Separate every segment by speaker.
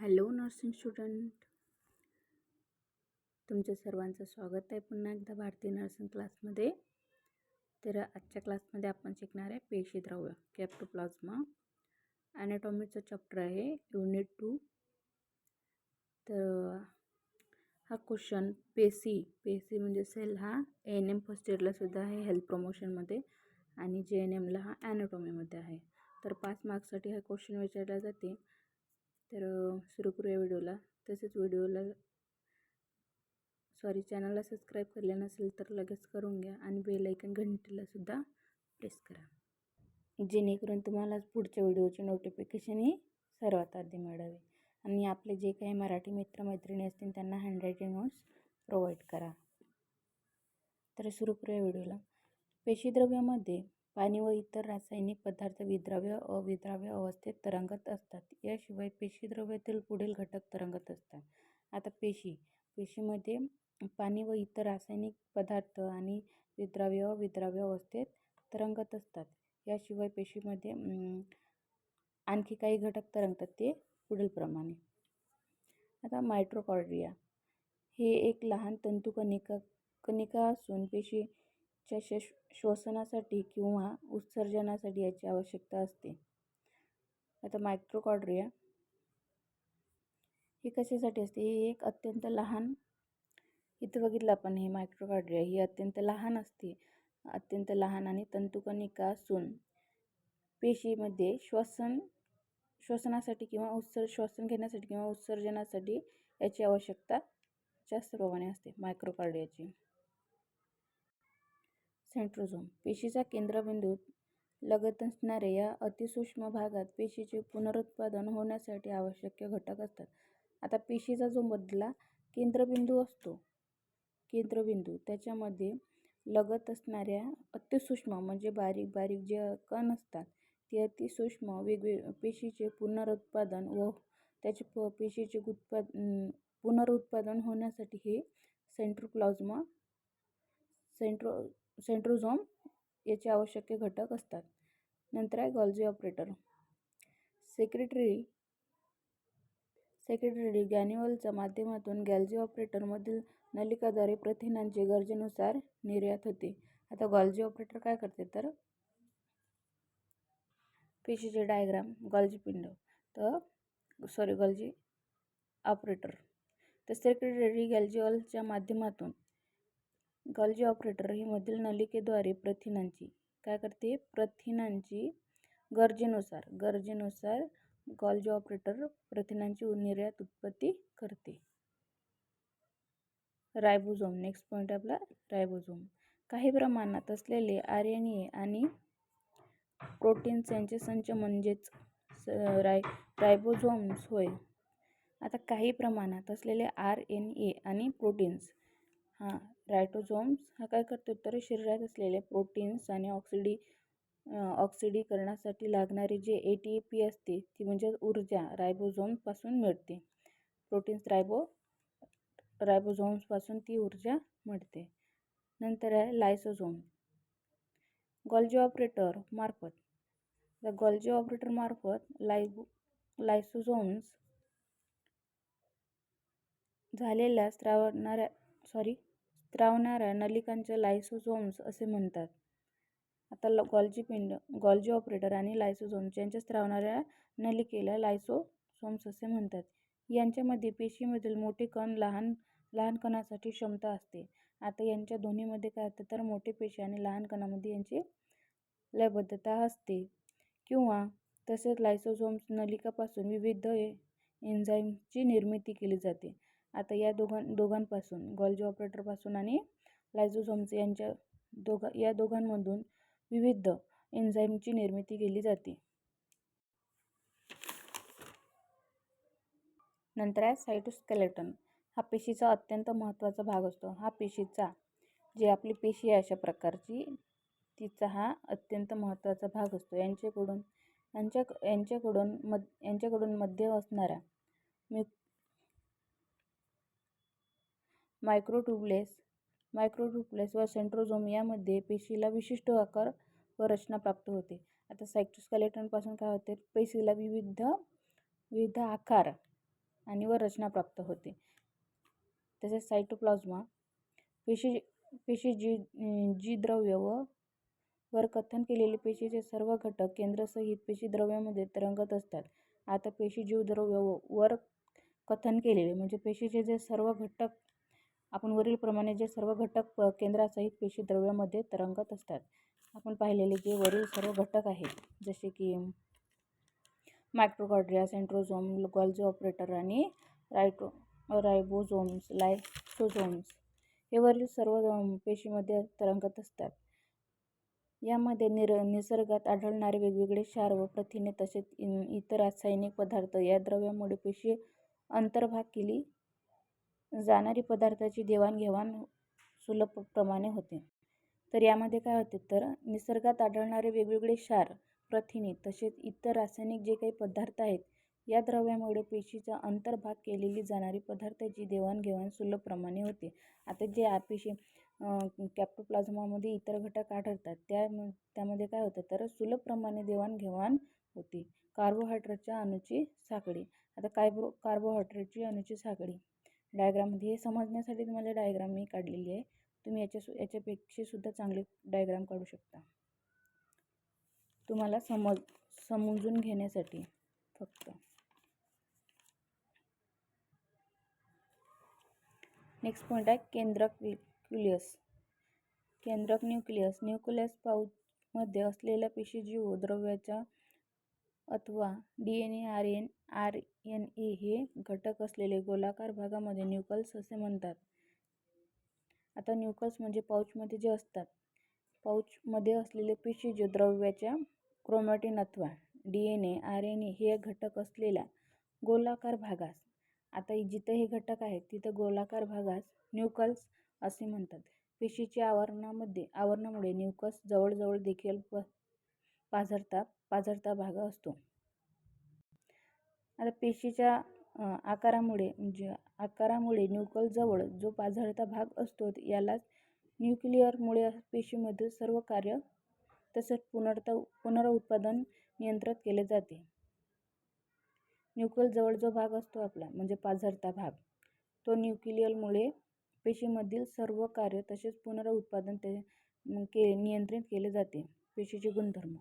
Speaker 1: Hello nursing student. तुमच्या सर्वांचं स्वागत आहे पुन्हा एकदा भारतीय नर्सिंग क्लासमध्ये. तर आजच्या क्लासमध्ये आपण शिकणार आहे पेशीद्रव्य कॅप्टोप्लाझ्मा. ॲनाटॉमीचं चॅप्टर आहे युनिट टू तर हा क्वेश्चन पेसी पेसी म्हणजे सेल हा ए एन एम फर्स्ट इयरलासुद्धा आहे हेल्थ प्रमोशनमध्ये आणि जे एन एमला हा ॲनाटॉमीमध्ये आहे. तर पाच मार्क्ससाठी हा क्वेश्चन विचारला जाते. तर सुरू करूया व्हिडिओला. तसेच व्हिडिओला सॉरी चॅनलला सबस्क्राईब केले नसेल तर लगेच करून घ्या आणि बेलायकन घंटीलासुद्धा प्रेस करा. जेणेकरून तुम्हाला पुढच्या व्हिडिओचे नोटिफिकेशन ही सर्वात आधी मिळावे. आणि आपले जे काही मराठी मित्रमैत्रिणी असतील त्यांना हँडरायटिंग नोट्स प्रोव्हाइड करा. तर सुरू करूया व्हिडिओला. पेशीद्रव्यामध्ये पाणी व इतर रासायनिक पदार्थ विद्राव्य अविद्राव्य अवस्थेत तरंगत असतात. याशिवाय पेशीद्रव्यातील पुढील घटक तरंगत असतात. आता पेशी. पेशीमध्ये पाणी व इतर रासायनिक पदार्थ आणि विद्राव्य अविद्राव्य अवस्थेत तरंगत असतात. याशिवाय पेशीमध्ये आणखी काही घटक तरंगतात ते पुढीलप्रमाणे. आता मायट्रोकॉर्ड्रिया हे एक लहान तंतुकणिका कणिका असून पेशी च्या श्वसनासाठी किंवा उत्सर्जनासाठी याची आवश्यकता असते. आता मायक्रोकॉड्रिया ही कशासाठी असते? हे एक अत्यंत लहान इथं बघितलं आपण हे मायक्रोकॉड्रिया ही अत्यंत लहान असते. अत्यंत लहान आणि तंतुकणिका असून पेशीमध्ये श्वसन श्वसनासाठी किंवा उत्सर् श्वसन घेण्यासाठी किंवा उत्सर्जनासाठी याची आवश्यकता जास्त प्रमाणे असते मायक्रोकार्डियाची सेंट्रोझोम. पेशीचा केंद्रबिंदू लगत असणाऱ्या या अतिसूक्ष्म भागात पेशीचे पुनरुत्पादन होण्यासाठी आवश्यक घटक असतात. आता पेशीचा जो मधला केंद्रबिंदू असतो केंद्रबिंदू त्याच्यामध्ये लगत असणाऱ्या अतिसूक्ष्म म्हणजे बारीक बारीक जे कण असतात ते अतिसूक्ष्म वेगवेग पेशीचे पुनरुत्पादन व त्याचे प पेशीचे उत्पाद पुनरुत्पादन होण्यासाठी हे सेंट्रोप्लाझ्मा सेंट्रो सेंट्रोझोम याचे आवश्यक घटक असतात. नंतर आहे गॉल्जी ऑपरेटर. सेक्रेटरी सेक्रेटरी गॅन्युअलच्या माध्यमातून गॅल्जी ऑपरेटरमधील नलिकाद्वारे प्रथिनांचे गरजेनुसार निर्यात होते. आता गॉल्जी ऑपरेटर काय करते तर? पेशीचे डायग्राम गॉल्जी पिंड. तर सॉरी गॉल्जी ऑपरेटर. तर सेक्रेटरी गॅल्जिओलच्या माध्यमातून गॉल्जी ऑपरेटर ही मधील नलिकेद्वारे प्रथिनांची काय करते? प्रथिनांची गरजेनुसार गरजेनुसार गॉल्जी ऑपरेटर प्रथिनांची निर्यात उत्पत्ती करते. रायबोझोम नेक्स्ट पॉईंट आपला रायबोझोम. काही प्रमाणात असलेले आर एन ए आणि प्रोटीन्स यांचे संच म्हणजेच राय रायबोझोम्स होय. आता काही प्रमाणात असलेले आर एन ए आणि प्रोटीन्स हां रायटोझोम्स हा काय करतो? तर शरीरात असलेले प्रोटीन्स आणि ऑक्सिडी ऑक्सिडीकरणासाठी लागणारी जे ए टी पी असते ती म्हणजे ऊर्जा रायबोझोमपासून मिळते. प्रोटीन्स रायबो रायबोझोम्सपासून ती ऊर्जा मिळते. नंतर आहे लायसोझोम गॉल्जी ऑपरेटर मार्फत. द गॉल्जी ऑपरेटर मार्फत लायबो लायसोझोम्स झालेल्या स्त्रावणाऱ्या सॉरी स्त्रावणाऱ्या नलिकांच्या लायसोझोम्स असे म्हणतात. आता ल गॉल्जी पिंड गॉल्जी ऑपरेटर आणि लायसोझोम्स यांच्या स्त्रावणाऱ्या नलिकेला लायसोसोम्स असे म्हणतात. यांच्यामध्ये पेशीमधील मोठे कण लहान लहान कणासाठी क्षमता असते. आता यांच्या दोन्हीमध्ये काय होतं तर मोठे पेशी आणि लहान कणामध्ये यांची लयबद्धता असते. किंवा तसेच लायसोझोम्स नलिकापासून विविध एन्झाईमची निर्मिती केली जाते. आता या दोघां दोघांपासून गॉल्जी ऑपरेटरपासून आणि लायझोसोम्स यांच्या दोघा या दोघांमधून विविध एन्झाईमची निर्मिती केली जाते. नंतर आहे सायटोस्केलेटन हा पेशीचा अत्यंत महत्त्वाचा भाग असतो. हा पेशीचा जे आपली पेशी आहे अशा प्रकारची तिचा हा अत्यंत महत्त्वाचा भाग असतो. यांच्याकडून यांच्या यांच्याकडून मध यांच्याकडून मध्ये असणाऱ्या म्यु मायक्रोट्युबलेस मायक्रोट्युबलेस व सेंट्रोझोम यामध्ये पेशीला विशिष्ट आकार व रचना प्राप्त होते. आता सायटोस्केलेटनपासून काय होते? पेशीला विविध विविध आकार आणि व रचना प्राप्त होते. तसेच सायटोप्लाझ्मा पेशी पेशी जी जी द्रव्य व वर कथन केलेले पेशीचे सर्व घटक केंद्रसहित पेशी द्रव्यामध्ये तरंगत असतात. आता पेशी जीवद्रव्य व वर कथन केलेले म्हणजे पेशीचे जे सर्व घटक आपण वरीलप्रमाणे जे सर्व घटक केंद्रासहित पेशी द्रव्यामध्ये तरंगत असतात आपण पाहिलेले जे वरील सर्व घटक आहेत जसे की मायक्रोकॉड्रिया सेंट्रोझोम गॉल्जी ऑपरेटर आणि रायटो रायबोझोम्स लायसोझोम्स हे वरील सर्व पेशीमध्ये तरंगत असतात. यामध्ये निर निसर्गात आढळणारे वेगवेगळे क्षार व प्रथिने तसेच इतर रासायनिक पदार्थ या द्रव्यामुळे पेशी अंतर्भाग केली जाणारी पदार्थाची देवाणघेवाण सुलभ प्रमाणे होते. तर यामध्ये काय होते? तर निसर्गात आढळणारे वेगवेगळे क्षार प्रथिने तसेच इतर रासायनिक जे काही पदार्थ आहेत या द्रव्यामुळे पेशीचा अंतर्भाग केलेली जाणारी पदार्थाची देवाणघेवाण सुलभ प्रमाणे होते. आता जे पेशी कॅप्टोप्लाझ्मामध्ये इतर घटक आढळतात त्या त्यामध्ये काय होतं? तर सुलभ प्रमाणे देवाणघेवाण होते. कार्बोहायड्रेटच्या अणूची साखळी. आता कार्बो कार्बोहायड्रेटची अणूची साखळी. डायग्राममध्ये. हे समजण्यासाठी तुम्हाला डायग्राम मी काढलेली आहे. तुम्ही याच्या सु याच्यापेक्षासुद्धा चांगले डायग्राम काढू शकता. तुम्हाला समज समजून घेण्यासाठी फक्त. नेक्स्ट पॉईंट आहे केंद्रक न्यूक्लियस. केंद्रक न्यूक्लियस न्यूक्लियस पाऊचमध्ये असलेल्या पेशीजीव द्रव्याच्या अथवा D N A R N R N A हे घटक असलेले गोलाकार भागामध्ये न्यूक्लियस असे म्हणतात. आता न्यूक्लियस म्हणजे पाऊचमध्ये जे असतात पाऊचमध्ये असलेले पेशीजीव द्रव्याच्या क्रोमॅटिन अथवा D N A R N A हे घटक असलेल्या गोलाकार भागास. आता जिथं हे घटक आहेत तिथं गोलाकार भागास न्यूकल्स असे म्हणतात. पेशीच्या आवरणामध्ये आवरणामुळे न्यूकस जवळजवळ देखील प पाझरता पाझरता भाग असतो. आता पेशीच्या आकारामुळे म्हणजे आकारामुळे न्यूकलजवळ जो पाझरता भाग असतो यालाच न्यूक्लिअरमुळे पेशीमध्ये सर्व कार्य तसेच पुनर्ता पुनरुत्पादन नियंत्रित केले जाते. न्यूक्लियस जो भाग असतो आपला म्हणजे पाझरता भाग तो न्यूक्लियलमुळे पेशीमधील सर्व कार्य तसेच पुनरुत्पादन ते के नियंत्रित केले जाते पेशीचे गुणधर्म.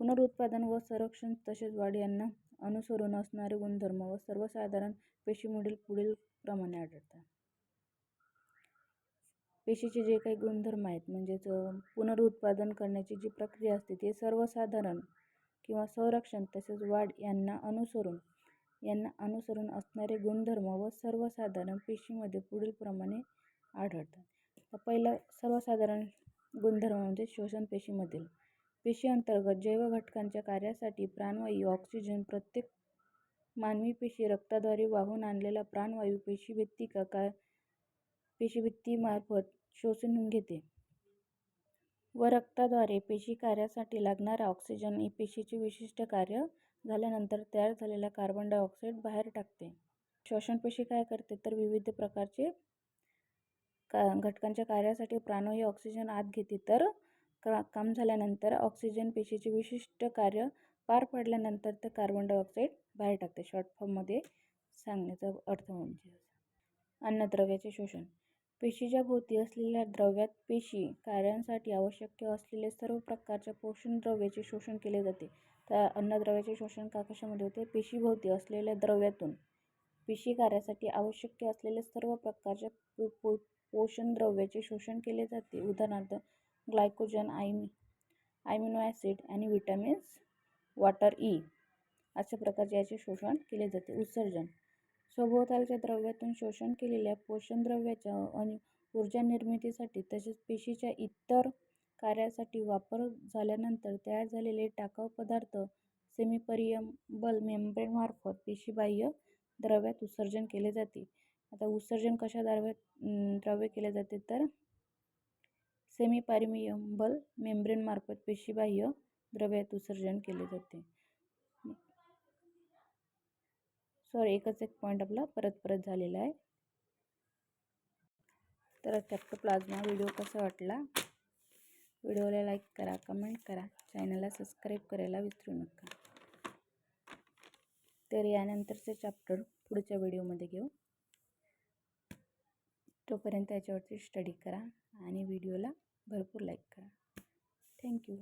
Speaker 1: पुनरुत्पादन व संरक्षण तसेच वाढ यांना अनुसरून असणारे गुणधर्म व सर्वसाधारण पेशीमधील पुढील प्रमाणे आढळतात. पेशीचे जे काही गुणधर्म आहेत म्हणजेच पुनरुत्पादन करण्याची जी प्रक्रिया असते ते सर्वसाधारण किंवा संरक्षण तसेच वाढ यांना अनुसरून यांना अनुसरून असणारे गुणधर्म व सर्वसाधारण पेशीमध्ये पुढील प्रमाणे आढळतात. पहिलं सर्वसाधारण गुणधर्म म्हणजे श्वसन पेशीमधील पेशीअंतर्गत जैव घटकांच्या कार्यासाठी प्राणवायू ऑक्सिजन प्रत्येक मानवी पेशी रक्ताद्वारे वाहून आणलेला प्राणवायू पेशीभित्तिका का पेशीभित्तीमार्फत शोषून घेते. व रक्ताद्वारे पेशी कार्यासाठी लागणारा ऑक्सिजन पेशीचे विशिष्ट कार्य झाल्यानंतर तयार झालेला कार्बन डायऑक्साईड बाहेर टाकते. श्वसन पेशी काय करते? तर विविध प्रकारचे का घटकांच्या कार्यासाठी प्राणवायू ऑक्सिजन आत घेते. तर काम झाल्यानंतर ऑक्सिजन पेशीचे विशिष्ट कार्य पार पडल्यानंतर ते कार्बन डायऑक्साईड बाहेर टाकते. शॉर्ट फॉर्ममध्ये सांगण्याचा अर्थ म्हणजे अन्नद्रव्याचे शोषण. पेशीच्या भोवती असलेल्या द्रव्यात पेशी कार्यांसाठी आवश्यक असलेले सर्व प्रकारच्या पोषण द्रव्याचे शोषण केले जाते. तर अन्नद्रव्याचे शोषण का कशामध्ये होते? पेशीभोवती असलेल्या द्रव्यातून. पेशी कार्यासाठी आवश्यक असलेले सर्व प्रकारच्या पो पोषण द्रव्याचे शोषण केले जाते. उदाहरणार्थ ग्लायकोजन आयमी आयमिनो ॲसिड आणि विटॅमिन्स वॉटर ई अशा प्रकारचे याचे शोषण केले जाते. उत्सर्जन. सभोवतालच्या द्रव्यातून शोषण केलेल्या पोषण द्रव्याच्या आणि ऊर्जा निर्मितीसाठी तसेच पेशीच्या इतर कार्यासाठी वापर झाल्यानंतर तयार झालेले टाकाऊ पदार्थ सेमीपरियम्बल मेम्ब्रेनमार्फत पेशीबाह्य द्रव्यात उत्सर्जन केले जाते. आता उत्सर्जन कशा द्रव्यात द्रव्य केले जाते? तर सेमीपारिमियम्बल मेम्ब्रेनमार्फत पेशीबाह्य द्रव्यात उत्सर्जन केले जाते. सॉरी एकच एक पॉईंट आपला परत परत झालेला आहे. तर प्लाझ्मा व्हिडिओ कसा वाटला? व्हिडिओला लाईक करा कमेंट करा. चॅनलला सबस्क्राईब करायला विसरू नका. तर यानंतरचे चॅप्टर पुढच्या व्हिडिओमध्ये घेऊ. तोपर्यंत याच्यावरती स्टडी करा आणि व्हिडिओला भरपूर लाईक करा. थँक्यू